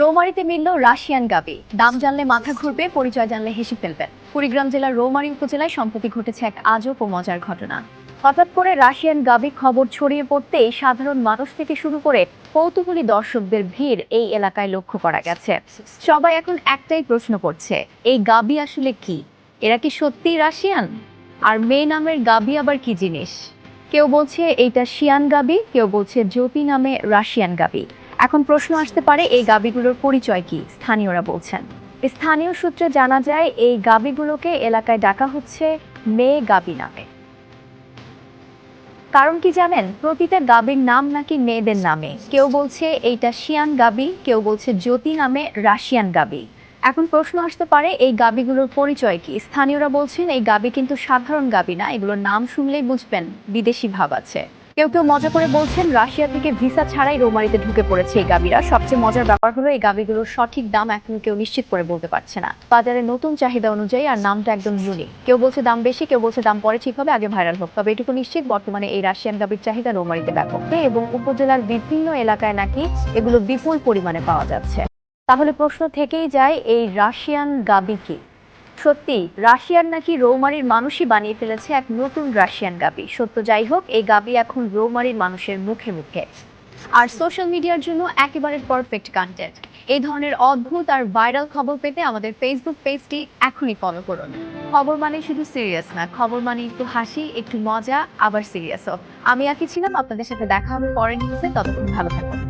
রৌমারিতে মিলল রাশিয়ান গাবি। দাম জানলে মাথা ঘুরবে, পরিচয় জানলে হেসে ফেলবেন। কুড়িগ্রাম জেলার রৌমারী উপজেলায় সম্প্রতি ঘটেছে এক আজব ও মজার ঘটনা। হঠাৎ করে রাশিয়ান গাবি খবর ছড়িয়ে পড়তেই সাধারণ মানুষ থেকে শুরু করে কৌতূহলী দর্শকদের ভিড় এই এলাকায় লক্ষ্য করা গেছে। সবাই এখন একটাই প্রশ্ন করছে, এই গাবি আসলে কি? এরা কি সত্যিই রাশিয়ান? আর মেয়ে নামের গাবি আবার কি জিনিস? কেউ বলছে এইটা শিয়ান গাবি, কেউ বলছে জ্যোতি নামে রাশিয়ান গাবি। এখন প্রশ্ন আসতে পারে, এই গাবিগুলোর পরিচয় কি? স্থানীয়রা বলছেন। স্থানীয় সূত্রে জানা যায়, এই গাবিগুলোকে এলাকায় ডাকা হচ্ছে মেয়ে গাবি নামে। কারণ কি জানেন? প্রতিটা গাবির নাম নাকি মেয়েদের নামে। কেউ বলছে এইটা শিয়ান গাবি কেউ বলছে জ্যোতি নামে রাশিয়ান গাবি এখন প্রশ্ন আসতে পারে, এই গাবিগুলোর পরিচয় কি? স্থানীয়রা বলছেন, এই গাবি কিন্তু সাধারণ গাবি না, এগুলোর নাম শুনলেই বুঝবেন, বিদেশি ভাব আছে। কেউ কেউ মজা করে বলছেন, রাশিয়া থেকে ভিসা ছাড়াই রোমারিতে ঢুকে পড়েছে এই গাবিরা সবচেয়ে মজার ব্যাপার হলো, এই গাবিগুলোর সঠিক দাম এখন কেউ নিশ্চিত করে বলতে পারছে না। বাজারে নতুন চাহিদা অনুযায়ী আর নামটা একদম ইউনিক কেউ বলছে দাম বেশি, কেউ বলছে দাম পরে ঠিক হবে, আগে ভাইরাল হোক। তবে এটুকু নিশ্চিত, বর্তমানে এই রাশিয়ান গাবির চাহিদা রোমারিতে ব্যাপক। এবং উপজেলার বিভিন্ন এলাকায় নাকি এগুলো বিপুল পরিমাণে পাওয়া যাচ্ছে। তাহলে প্রশ্ন থেকেই যায়, এই রাশিয়ান গাবি কি? সত্যি, রাশিয়ার নাকি রৌমারির মানুষই বানিয়ে ফেলেছে এক নতুন রাশিয়ান গাবি। সত্য যাই হোক, এই গাবি এখন রৌমারির মানুষের মুখে মুখে। আর সোশ্যাল মিডিয়ার জন্য একেবারে পারফেক্ট কন্টেন্ট এই ধরনের অদ্ভুত আর ভাইরাল খবর পেতে আমাদের ফেসবুক পেজটি এখনই ফলো করুন। খবর মানে শুধু সিরিয়াস না, খবর মানে একটু হাসি, একটু মজা, আবার সিরিয়াসও আমি আকি ছিলাম, আপনাদের সাথে দেখা হবে পরের নিউজে, ততক্ষণ ভালো থাকুন।